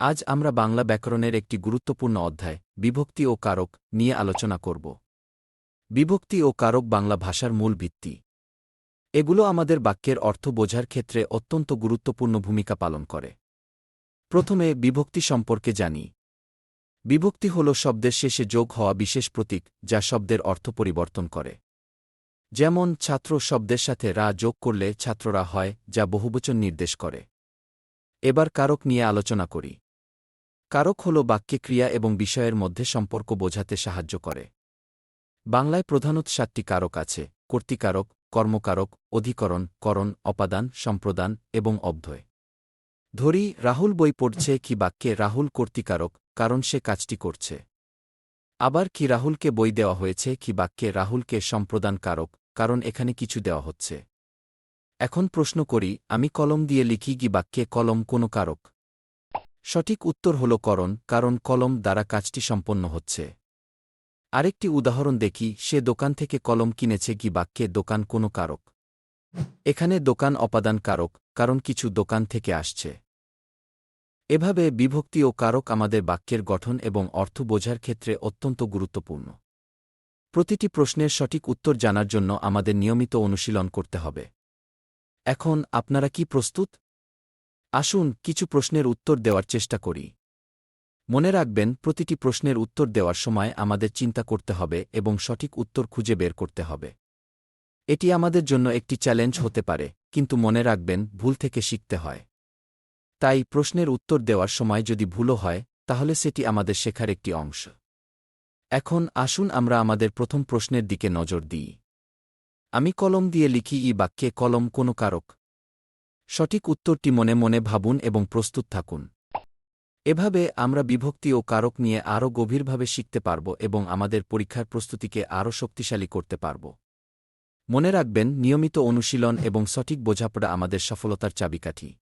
আজ আমরা বাংলা ব্যাকরণের একটি গুরুত্বপূর্ণ অধ্যায়, বিভক্তি ও কারক, নিয়ে আলোচনা করব। বিভক্তি ও কারক বাংলা ভাষার মূল ভিত্তি। এগুলো আমাদের বাক্যের অর্থ বোঝার ক্ষেত্রে অত্যন্ত গুরুত্বপূর্ণ ভূমিকা পালন করে। প্রথমে বিভক্তি সম্পর্কে জানি। বিভক্তি হল শব্দের শেষে যোগ হওয়া বিশেষ প্রতীক, যা শব্দের অর্থ পরিবর্তন করে। যেমন, ছাত্র শব্দের সাথে রা যোগ করলে ছাত্ররা হয়, যা বহুবচন নির্দেশ করে। এবার কারক নিয়ে আলোচনা করি। কারক হল বাক্যে ক্রিয়া এবং বিষয়ের মধ্যে সম্পর্ক বোঝাতে সাহায্য করে। বাংলায় প্রধানত সাতটি কারক আছে, কর্তিকারক, কর্মকারক, অধিকরণ, করণ, অপাদান, সম্প্রদান এবং অব্ধয় ধরি, রাহুল বই পড়ছে কি বাক্যে রাহুল কর্তিকারক, কারণ সে কাজটি করছে। আবার কি রাহুলকে বই দেওয়া হয়েছে কি বাক্যে রাহুলকে সম্প্রদান কারক কারণ এখানে কিছু দেওয়া হচ্ছে। এখন প্রশ্ন করি, আমি কলম দিয়ে লিখি কি বাক্যে কলম কোনো কারক? সঠিক উত্তর হল করণ, কারণ কলম দ্বারা কাজটি সম্পন্ন হচ্ছে। আরেকটি উদাহরণ দেখি, সে দোকান থেকে কলম কিনেছে কি বাক্যে দোকান কোনো কারক। এখানে দোকান অপাদান কারক, কারণ কিছু দোকান থেকে আসছে। এভাবে বিভক্তি ও কারক আমাদের বাক্যের গঠন এবং অর্থ বোঝার ক্ষেত্রে অত্যন্ত গুরুত্বপূর্ণ। প্রতিটি প্রশ্নের সঠিক উত্তর জানার জন্য আমাদের নিয়মিত অনুশীলন করতে হবে। এখন আপনারা কি প্রস্তুত? আসুন কিছু প্রশ্নের উত্তর দেওয়ার চেষ্টা করি। মনে রাখবেন, প্রতিটি প্রশ্নের উত্তর দেওয়ার সময় আমাদের চিন্তা করতে হবে এবং সঠিক উত্তর খুঁজে বের করতে হবে। এটি আমাদের জন্য একটি চ্যালেঞ্জ হতে পারে, কিন্তু মনে রাখবেন, ভুল থেকে শিখতে হয়। তাই প্রশ্নের উত্তর দেওয়ার সময় যদি ভুলও হয়, তাহলে সেটি আমাদের শেখার একটি অংশ। এখন আসুন আমরা আমাদের প্রথম প্রশ্নের দিকে নজর দিই। আমি কলম দিয়ে লিখি ই বাক্যে কলম কোনো কারক। সঠিক উত্তরটি মনে মনে ভাবুন এবং প্রস্তুত থাকুন। এভাবে আমরা বিভক্তি ও কারক নিয়ে আরও গভীরভাবে শিখতে পারব এবং আমাদের পরীক্ষার প্রস্তুতিকে আরও শক্তিশালী করতে পারব। মনে রাখবেন, নিয়মিত অনুশীলন এবং সঠিক বোঝাপড়া আমাদের সফলতার চাবিকাঠি।